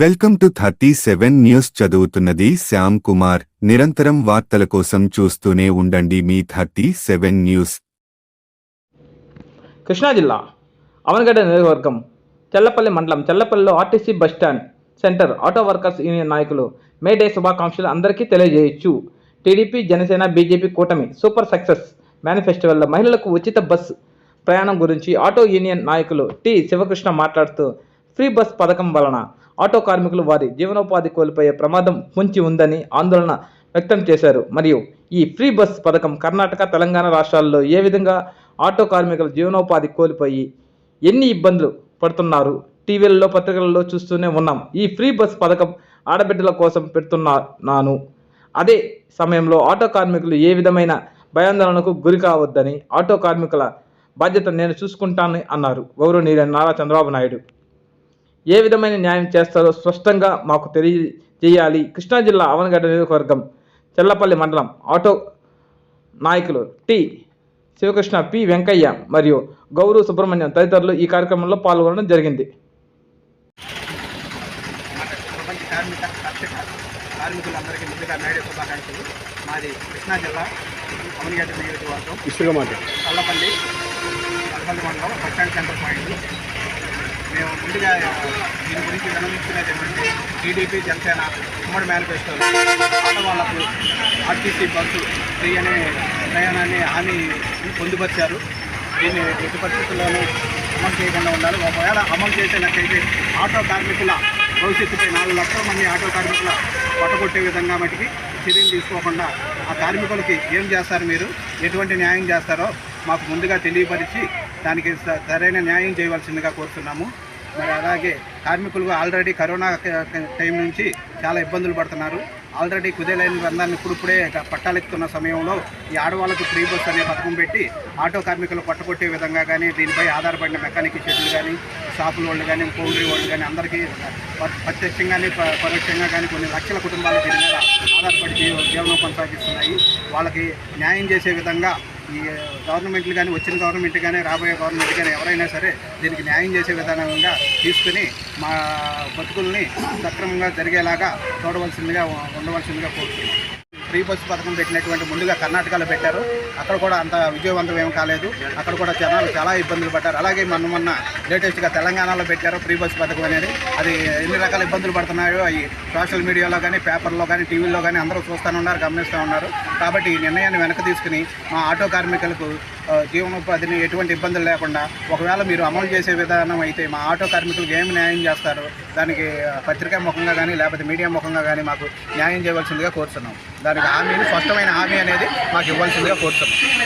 Welcome to thirty seven news చదువుతున్నది శ్యామ్ కుమార్. నిరంతరం వార్తల కోసం చూస్తూనే ఉండండి మీ థర్టీ సెవెన్ న్యూస్. కృష్ణా జిల్లా అవనగడ్డ నియోజకవర్గం చెల్లపల్లి మండలం చెల్లపల్లిలో RTC bus stand centre auto workers union నాయకులు మే డే శుభాకాంక్షలు అందరికీ తెలియజేయచ్చు. టీడీపీ జనసేన బీజేపీ కూటమి సూపర్ సక్సెస్ మేనిఫెస్టివల్లో మహిళలకు ఉచిత బస్ ప్రయాణం గురించి ఆటో యూనియన్ నాయకులు టి శివకృష్ణ మాట్లాడుతూ ఫ్రీ బస్ పథకం వలన ఆటో కార్మికులు వారి జీవనోపాధి కోల్పోయే ప్రమాదం పొంచి ఉందని ఆందోళన వ్యక్తం చేశారు. మరియు ఈ ఫ్రీ బస్ పథకం కర్ణాటక తెలంగాణ రాష్ట్రాల్లో ఏ విధంగా ఆటో కార్మికుల జీవనోపాధి కోల్పోయి ఎన్ని ఇబ్బందులు పడుతున్నారు? టీవీలలో పత్రికలలో చూస్తూనే ఉన్నాం. ఈ ఫ్రీ బస్ పథకం ఆడబిడ్డల కోసం పెడుతున్నాను. అదే సమయంలో ఆటో కార్మికులు ఏ విధమైన భయాందోళనకు గురి కావద్దని ఆటో కార్మికుల బాధ్యత నేను చూసుకుంటానని అన్నారు. గౌరవనీయులైన నారా చంద్రబాబు నాయుడు. ఏ విధమైన న్యాయం చేస్తారో స్పష్టంగా మాకు తెలియజేయాలి. కృష్ణా జిల్లా అవనగడ్డ నియోజకవర్గం చెల్లపల్లి మండలం ఆటో నాయకులు టి. శివకృష్ణ పి. వెంకయ్య మరియు గౌరవ సుబ్రహ్మణ్యం తదితరులు ఈ కార్యక్రమంలో పాల్గొనడం జరిగింది. కార్మికులందరికీ ముందుగా మేడే శుభాకాంక్షలు మాది కృష్ణా జిల్లా అమనిగడ్డ నియోజకవర్గం చల్లపల్లి చల్లపల్లి మండలం బస్టాండ్ సెంటర్ పాయింట్. మేము ముందుగా దీని గురించి విన్నవించినటువంటి ఏమంటే టీడీపీ జనసేన ఉమ్మడి మేనిఫెస్టోలో ఆడవాళ్ళకు ఆర్టీసీ బస్సు ఫ్రీ అనే ప్రయాణాన్ని హామీ పొందుపరిచారు. దీన్ని ఎట్టి పరిస్థితుల్లోనూ అమలు చేయకుండా ఉండాలి. ఒకవేళ అమలు చేసినట్లయితే ఆటో కార్మికుల భవిష్యత్తుపై నాలుగు లక్షల మంది ఆటో కార్మికుల పట్టగొట్టే విధంగా మటుకి చర్యలు తీసుకోకుండా ఆ కార్మికులకి ఏం చేస్తారు మీరు? ఎటువంటి న్యాయం చేస్తారో మాకు ముందుగా తెలియపరిచి దానికి స- సరైన న్యాయం చేయవలసిందిగా కోరుతున్నాము. మరి అలాగే కార్మికులు ఆల్రెడీ కరోనా టైం నుంచి చాలా ఇబ్బందులు పడుతున్నారు. ఆల్రెడీ కుదేలైన బంధాన్ని ఇప్పుడిప్పుడే పట్టాలెక్కుతున్న సమయంలో ఈ ఆడవాళ్ళకు ఫ్రీ బస్ అనే పథకం పెట్టి ఆటో కార్మికులు పట్టుకొట్టే విధంగా కానీ దీనిపై ఆధారపడిన మెకానిక్ షెడ్యూల్ కానీ షాపుల వాళ్ళు కానీ పౌండరీ వాళ్ళు కానీ అందరికీ ప- ప్రత్యక్షంగానే పరోక్షంగా కానీ కొన్ని లక్షల కుటుంబాలు దీని మీద ఆధారపడి జీవనం కొనసాగిస్తున్నాయి వాళ్ళకి న్యాయం చేసే విధంగా ఈ గవర్నమెంట్లు కానీ వచ్చిన గవర్నమెంట్ కానీ రాబోయే గవర్నమెంట్ కానీ ఎవరైనా సరే దీనికి న్యాయం చేసే విధానంగా తీసుకుని మా బతుకుల్ని సక్రమంగా జరిగేలాగా చూడవలసిందిగా ఉండవలసిందిగా కోరుతున్నాం. ఫ్రీ బస్సు పథకం పెట్టినటువంటి ముందుగా కర్ణాటకలో పెట్టారు. అక్కడ కూడా అంత విజయవంతం ఏం కాలేదు. అక్కడ కూడా జనాలు చాలా ఇబ్బందులు పడ్డారు. అలాగే మొన్న మొన్న లేటెస్ట్గా తెలంగాణలో పెట్టారు ఫ్రీ బస్సు పథకం అనేది. అది ఎన్ని రకాల ఇబ్బందులు పడుతున్నాయో అవి సోషల్ మీడియాలో కానీ పేపర్లో కానీ టీవీలో కానీ అందరూ చూస్తూనే ఉన్నారు గమనిస్తూ ఉన్నారు. కాబట్టి ఈ నిర్ణయాన్ని వెనక్కి తీసుకుని మా ఆటో కార్మికులకు జీవనోపాధిని ఎటువంటి ఇబ్బందులు లేకుండా ఒకవేళ మీరు అమలు చేసే విధానం అయితే మా ఆటో కార్మికులకు ఏమి న్యాయం చేస్తారు? దానికి పత్రికా ముఖంగా కానీ లేకపోతే మీడియా ముఖంగా కానీ మాకు న్యాయం చేయవలసిందిగా కోరుతున్నాం. దానికి హామీని స్పష్టమైన హామీ అనేది మాకు ఇవ్వాల్సిందిగా కోరుతున్నాం.